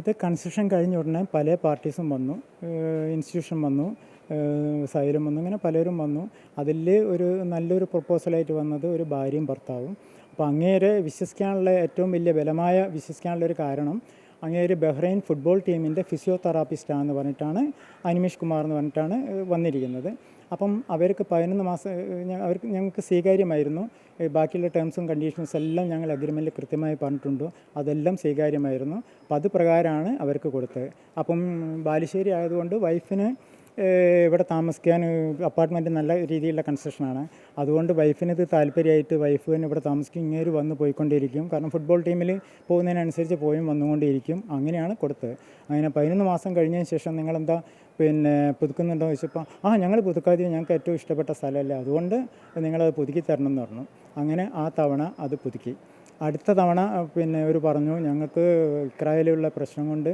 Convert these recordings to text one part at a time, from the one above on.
ഇത് കൺസ്ട്രക്ഷൻ കഴിഞ്ഞ ഉടനെ പല പാർട്ടീസും വന്നു. ഇൻസ്റ്റിറ്റ്യൂഷൻ വന്നു. സൈലും വന്നു. ഇങ്ങനെ പലരും വന്നു. അതിൽ ഒരു നല്ലൊരു പ്രപ്പോസലായിട്ട് വന്നത് ഒരു ഭാര്യയും ഭർത്താവും. അപ്പോൾ അങ്ങേരെ വിശ്വസിക്കാനുള്ള ഏറ്റവും വലിയ ബലമായ വിശ്വസിക്കാനുള്ള ഒരു കാരണം അങ്ങേര് ബഹ്റൈൻ ഫുട്ബോൾ ടീമിന്റെ ഫിസിയോതെറാപ്പിസ്റ്റാണെന്ന് പറഞ്ഞിട്ടാണ് അനിമേഷ് കുമാർ എന്ന് പറഞ്ഞിട്ടാണ് വന്നിരിക്കുന്നത്. അപ്പം അവർക്ക് പതിനൊന്ന് മാസം അവർക്ക് ഞങ്ങൾക്ക് സ്വീകാര്യമായിരുന്നു. ബാക്കിയുള്ള ടേംസും കണ്ടീഷൻസ് എല്ലാം ഞങ്ങൾ അഗ്രിമെന്റിൽ കൃത്യമായി പറഞ്ഞിട്ടുണ്ട്. അതെല്ലാം സ്വീകാര്യമായിരുന്നു. അപ്പം അത് പ്രകാരമാണ് അവർക്ക് കൊടുത്തത്. അപ്പം ബാലുശ്ശേരി ആയതുകൊണ്ട് വൈഫിന് ഇവിടെ താമസിക്കാൻ അപ്പാർട്ട്മെന്റ് നല്ല രീതിയിലുള്ള കൺസ്ട്രക്ഷനാണ് അതുകൊണ്ട് വൈഫിന് ഇത് താല്പര്യമായിട്ട് വൈഫ് തന്നെ ഇവിടെ താമസിക്കും ഇങ്ങനെ വന്ന് പോയിക്കൊണ്ടിരിക്കും. കാരണം ഫുട്ബോൾ ടീമിൽ പോകുന്നതിനനുസരിച്ച് പോയും വന്നുകൊണ്ടിരിക്കും. അങ്ങനെയാണ് കൊടുത്തത്. അങ്ങനെ പതിനൊന്ന് മാസം കഴിഞ്ഞതിന് ശേഷം നിങ്ങളെന്താ പിന്നെ പുതുക്കുന്നുണ്ടോ ചോദിച്ചപ്പോൾ ആ ഞങ്ങൾ പുതുക്കാതെ ഞങ്ങൾക്ക് ഏറ്റവും ഇഷ്ടപ്പെട്ട സ്ഥലമല്ലേ? അതുകൊണ്ട് നിങ്ങളത് പുതുക്കി തരണം എന്ന് പറഞ്ഞു. അങ്ങനെ ആ തവണ അത് പുതുക്കി. അടുത്ത തവണ പിന്നെ ഒരു പറഞ്ഞു ഞങ്ങൾക്ക് ഇക്രായേലുള്ള പ്രശ്നം കൊണ്ട്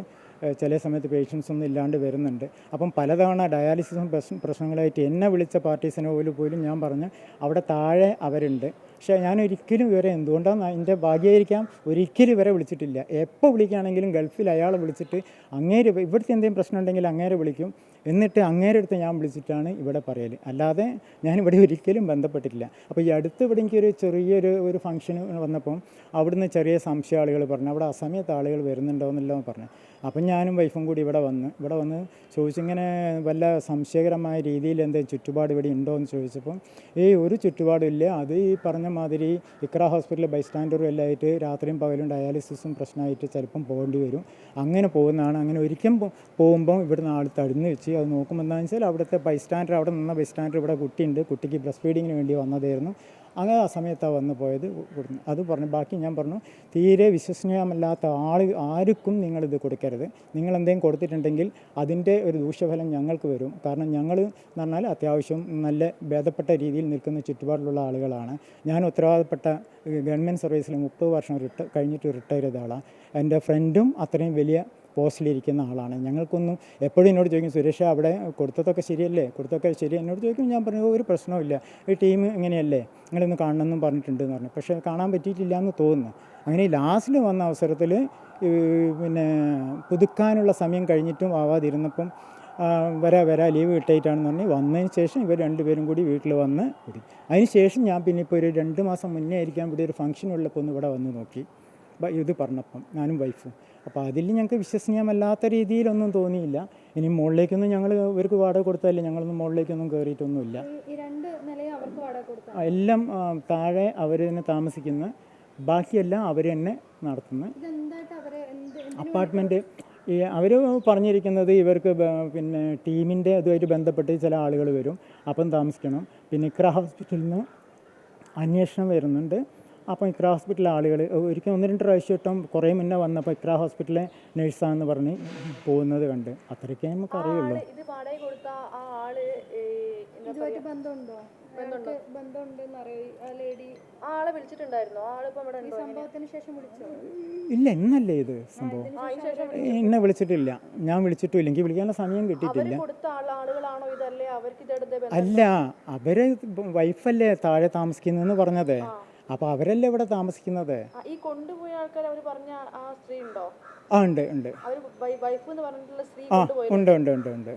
ചില സമയത്ത് പേഷ്യൻസ് ഒന്നും ഇല്ലാണ്ട് വരുന്നുണ്ട്. അപ്പം പലതവണ ഡയാലിസിസും പ്രശ്നങ്ങളായിട്ട് എന്നെ വിളിച്ച പാർട്ടീസിനെ പോലും പോലും ഞാൻ പറഞ്ഞു അവിടെ താഴെ അവരുണ്ട്. പക്ഷേ ഞാൻ ഒരിക്കലും ഇവരെ എന്തുകൊണ്ടാണ് എന്റെ ഭാഗ്യമായിരിക്കാം ഒരിക്കലും ഇവരെ വിളിച്ചിട്ടില്ല. എപ്പോൾ വിളിക്കുകയാണെങ്കിലും ഗൾഫിൽ അയാളെ വിളിച്ചിട്ട് അങ്ങേര് ഇവിടുത്തെ എന്തെങ്കിലും പ്രശ്നം ഉണ്ടെങ്കിൽ അങ്ങേരെ വിളിക്കും. എന്നിട്ട് അങ്ങേരെ അടുത്ത് ഞാൻ വിളിച്ചിട്ടാണ് ഇവിടെ പറയൽ. അല്ലാതെ ഞാൻ ഇവിടെ ഒരിക്കലും ബന്ധപ്പെട്ടിട്ടില്ല. അപ്പോൾ ഈ അടുത്ത് ഇവിടെ എനിക്കൊരു ചെറിയൊരു ഒരു ഫംഗ്ഷൻ വന്നപ്പം അവിടുന്ന് ചെറിയ സംശയ ആളുകൾ പറഞ്ഞു. അവിടെ അസമയത്ത് ആളുകൾ വരുന്നുണ്ടോ എന്നല്ലോ പറഞ്ഞു അപ്പം ഞാനും വൈഫും കൂടി ഇവിടെ വന്ന് ഇവിടെ വന്ന് ചോദിച്ചിങ്ങനെ വല്ല സംശയകരമായ രീതിയിൽ എന്തെങ്കിലും ചുറ്റുപാട് ഇവിടെ ഉണ്ടോ എന്ന് ചോദിച്ചപ്പം ഈ ഒരു ചുറ്റുപാടും ഇല്ല. അത് ഈ പറഞ്ഞ മാതിരി ഇക്ര ഹോസ്പിറ്റലിൽ ബൈസ്റ്റാൻഡറും എല്ലാം ആയിട്ട് രാത്രിയും പകലും ഡയാലിസിസും പ്രശ്നമായിട്ട് ചിലപ്പം പോകേണ്ടി വരും. അങ്ങനെ പോകുന്നതാണ്. അങ്ങനെ ഒരിക്കലും പോ- പോകുമ്പം ഇവിടുന്ന് ആൾ തടുന്ന് വെച്ച് അത് നോക്കുമ്പോൾ എന്താണെന്ന് വെച്ചാൽ അവിടുത്തെ ബൈസ്റ്റാൻഡർ അവിടെ നിന്ന ബൈസ്റ്റാൻഡർ ഇവിടെ കുട്ടിയുണ്ട്. കുട്ടിക്ക് ബ്രസ്റ്റ് ഫീഡിങ്ങിന് വേണ്ടി വന്നതായിരുന്നു. അങ്ങനെ ആ സമയത്താണ് വന്നു പോയത് അത് പറഞ്ഞു ബാക്കി ഞാൻ പറഞ്ഞു തീരെ വിശ്വസനീയമല്ലാത്ത ആൾ ആർക്കും നിങ്ങളിത് കൊടുക്കരുത്. നിങ്ങൾ എന്തെങ്കിലും കൊടുത്തിട്ടുണ്ടെങ്കിൽ അതിന്റെ ഒരു ദൂഷ്യഫലം ഞങ്ങൾക്ക് വരും. കാരണം ഞങ്ങൾ എന്ന് പറഞ്ഞാൽ അത്യാവശ്യം നല്ല ഭേദപ്പെട്ട രീതിയിൽ നിൽക്കുന്ന ചുറ്റുപാടിലുള്ള ആളുകളാണ്. ഞാൻ ഉത്തരവാദപ്പെട്ട ഗവൺമെന്റ് സർവീസിൽ മുപ്പത് വർഷം റിട്ട കഴിഞ്ഞിട്ട് റിട്ടയർ ചെയ്ത ആളാണ് എന്റെ ഫ്രണ്ടും അത്രയും വലിയ പോസ്റ്റിലിരിക്കുന്ന ആളാണ്. ഞങ്ങൾക്കൊന്നും എപ്പോഴും എന്നോട് ചോദിക്കും സുരേഷ അവിടെ കൊടുത്തതൊക്കെ ശരിയല്ലേ? കൊടുത്തൊക്കെ ശരി എന്നോട് ചോദിക്കും ഞാൻ പറഞ്ഞു ഒരു പ്രശ്നവുമില്ല. ഈ ടീം ഇങ്ങനെയല്ലേ? നിങ്ങളൊന്ന് കാണണമെന്നും പറഞ്ഞിട്ടുണ്ട് എന്ന് പറഞ്ഞു. പക്ഷേ കാണാൻ പറ്റിയിട്ടില്ല എന്ന് തോന്നുന്നു. അങ്ങനെ ലാസ്റ്റിൽ വന്ന അവസരത്തിൽ പിന്നെ പുതുക്കാനുള്ള സമയം കഴിഞ്ഞിട്ടും ആവാതിരുന്നപ്പം വരാ വരാ ലീവ് കിട്ടിയിട്ടാണെന്ന് പറഞ്ഞ് വന്നതിന് ശേഷം ഇവർ രണ്ടുപേരും കൂടി വീട്ടിൽ വന്ന് കൂടി അതിന് ശേഷം ഞാൻ പിന്നെ ഇപ്പോൾ ഒരു രണ്ട് മാസം മുന്നേ ആയിരിക്കാൻ ഇവിടെ ഒരു ഫംഗ്ഷൻ ഉള്ളപ്പോൾ ഒന്ന് ഇവിടെ വന്ന് നോക്കി. ഇത് പറഞ്ഞപ്പം ഞാനും വൈഫും അപ്പോൾ അതിൽ ഞങ്ങൾക്ക് വിശ്വസനീയമല്ലാത്ത രീതിയിലൊന്നും തോന്നിയില്ല. ഇനി മുകളിലേക്കൊന്നും ഞങ്ങൾ ഇവർക്ക് വാടക കൊടുത്തതല്ലേ? ഞങ്ങളൊന്നും മുകളിലേക്കൊന്നും കയറിയിട്ടൊന്നുമില്ല. എല്ലാം താഴെ അവർ തന്നെ താമസിക്കുന്ന ബാക്കിയെല്ലാം അവർ തന്നെ നടത്തുന്ന അപ്പാർട്ട്മെന്റ് ഈ അവർ പറഞ്ഞിരിക്കുന്നത് ഇവർക്ക് പിന്നെ ടീമിന്റെ അതുമായിട്ട് ബന്ധപ്പെട്ട് ചില ആളുകൾ വരും അപ്പം താമസിക്കണം. പിന്നെ ഇക്ര ഹോസ്പിറ്റലിൽ നിന്ന് അന്വേഷണം വരുന്നുണ്ട്. അപ്പം ഇക്ര ഹോസ്പിറ്റലിലെ ആളുകൾ ഒരിക്കൽ ഒന്ന് രണ്ട് പ്രാവശ്യം ഇട്ടും കുറേ മുന്നേ വന്നപ്പോൾ ഇക്ര ഹോസ്പിറ്റലിലെ നേഴ്സാണെന്ന് പറഞ്ഞ് പോകുന്നത് കണ്ട്. അത്രയ്ക്കേ നമുക്ക് ആൾ വിളിച്ചിട്ടുണ്ടായിരുന്നു? ആളിപ്പോ ഇവിടെ ഈ ഉണ്ടോ സംഭവത്തിന് ശേഷം വിളിച്ചോ? ഇല്ല ഇന്നല്ലേ ഇത് സംഭവം. ഇന്നെ എന്നെ വിളിച്ചിട്ടില്ല. ഞാൻ വിളിച്ചിട്ടും ഇല്ലെങ്കിൽ വിളിക്കാനുള്ള സമയം കിട്ടിയിട്ടില്ല. അവർ കൊടുത്ത ആൾ ആളുകളാണോ ഇതല്ലേ? അവർക്ക് ഇതെടുത്ത ബന്ധം അല്ല അവർ വൈഫല്ലേ താഴെ താമസിക്കുന്നതെന്ന് പറഞ്ഞത്. അപ്പോൾ അവരല്ലേ ഇവിടെ താമസിക്കുന്നത്? ആ, ഈ കൊണ്ടുപോയ ആൾക്കാർ അവർ പറഞ്ഞ ആ സ്ത്രീ ഉണ്ടോ? ആ ഉണ്ട് ഉണ്ട്. അവർ വൈഫ് എന്ന് പറഞ്ഞിട്ടുള്ള സ്ത്രീ ആ കൊണ്ടുപോയി ഉണ്ട് ഉണ്ട് ഉണ്ട് ഉണ്ട്.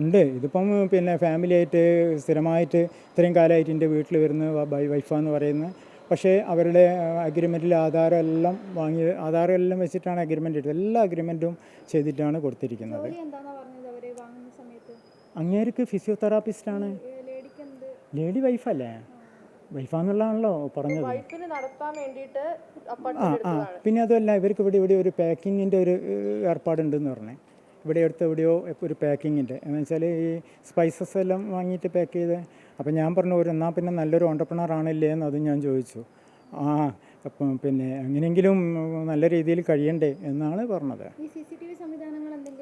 ഉണ്ട്. ഇതിപ്പം പിന്നെ ഫാമിലി ആയിട്ട് സ്ഥിരമായിട്ട് ഇത്രയും കാലമായിട്ട് എന്റെ വീട്ടിൽ വരുന്ന വൈഫാന്ന് പറയുന്നത് പക്ഷേ അവരുടെ അഗ്രിമെന്റിൽ ആധാരം എല്ലാം വാങ്ങി ആധാരം എല്ലാം വെച്ചിട്ടാണ് അഗ്രിമെന്റ് എടുത്തത് എല്ലാ അഗ്രിമെന്റും ചെയ്തിട്ടാണ് കൊടുത്തിരിക്കുന്നത്. അങ്ങേർക്ക് ഫിസിയോതെറാപ്പിസ്റ്റാണ് ലേഡി വൈഫല്ലേ? വൈഫാന്നുള്ളതാണല്ലോ പറഞ്ഞത്. ആ ആ. പിന്നെ അതുമല്ല ഇവർക്ക് ഇവിടെ ഇവിടെ ഒരു പാക്കിങ്ങിന്റെ ഒരു ഏർപ്പാടുണ്ടെന്ന് പറഞ്ഞേ. ഇവിടെ അടുത്ത് എവിടെയോ ഒരു പാക്കിങ്ങിന്റെ. എന്ന് വെച്ചാൽ ഈ സ്പൈസസ് എല്ലാം വാങ്ങിയിട്ട് പാക്ക് ചെയ്ത്. അപ്പം ഞാൻ പറഞ്ഞു ഒരു എന്നാൽ പിന്നെ നല്ലൊരു ഓണ്ടർപ്രണർ ആണല്ലേ എന്ന് അതും ഞാൻ ചോദിച്ചു. ആ അപ്പം പിന്നെ എങ്ങനെയെങ്കിലും നല്ല രീതിയിൽ കഴിയണ്ടേ എന്നാണ് പറഞ്ഞത്.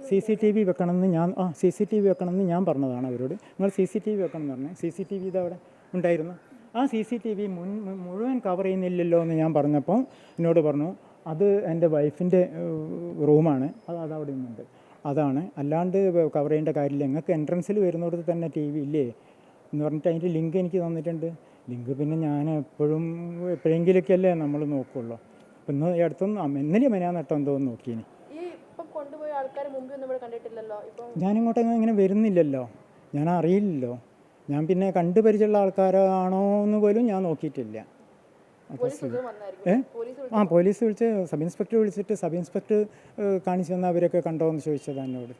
സി സി ടി വി വെക്കണമെന്ന് ഞാൻ ആ സി സി ടി വി വെക്കണമെന്ന് ഞാൻ പറഞ്ഞതാണ് അവരോട്. നിങ്ങൾ സി സി ടി വി വെക്കണം എന്ന് പറഞ്ഞു സി സി ടി വി ഇതവിടെ ഉണ്ടായിരുന്നു. ആ സി സി ടി വി മുൻ മുഴുവൻ കവർ ചെയ്യുന്നില്ലല്ലോ എന്ന് ഞാൻ പറഞ്ഞപ്പോൾ എന്നോട് പറഞ്ഞു അത് എന്റെ വൈഫിന്റെ റൂമാണ് അത് അതവിടെ നിന്നുണ്ട്. അതാണ്. അല്ലാണ്ട് കവർ ചെയ്യേണ്ട കാര്യമില്ല. നിങ്ങൾക്ക് എൻട്രൻസിൽ വരുന്നിടത്ത് തന്നെ ടി വി ഇല്ലേ? എന്ന് പറഞ്ഞിട്ട് അതിന്റെ ലിങ്ക് എനിക്ക് തന്നിട്ടുണ്ട്. ലിങ്ക് പിന്നെ ഞാൻ എപ്പോഴും എപ്പോഴെങ്കിലൊക്കെ അല്ലേ നമ്മൾ നോക്കുള്ളൂ. അപ്പം ഇന്ന് ഈ അടുത്തൊന്നും ഇന്നലെ മെനാന്നിട്ടോ എന്തോ നോക്കിയിനി. ഞാനിങ്ങോട്ടൊന്നും ഇങ്ങനെ വരുന്നില്ലല്ലോ. ഞാൻ അറിയില്ലല്ലോ. ഞാൻ പിന്നെ കണ്ടു പരിചയമുള്ള ആൾക്കാരാണോ എന്ന് പോലും ഞാൻ നോക്കിയിട്ടില്ല അപ്പോൾ പോലീസ് ഇത് വന്നായിരിക്കും ഏ? ആ പോലീസ് വിളിച്ച് സബ് ഇൻസ്പെക്ടർ വിളിച്ചിട്ട് സബ് ഇൻസ്പെക്ടർ കാണിച്ചു തന്ന അവരൊക്കെ കണ്ടോ എന്ന് ചോദിച്ചതാണ് എന്നോട്.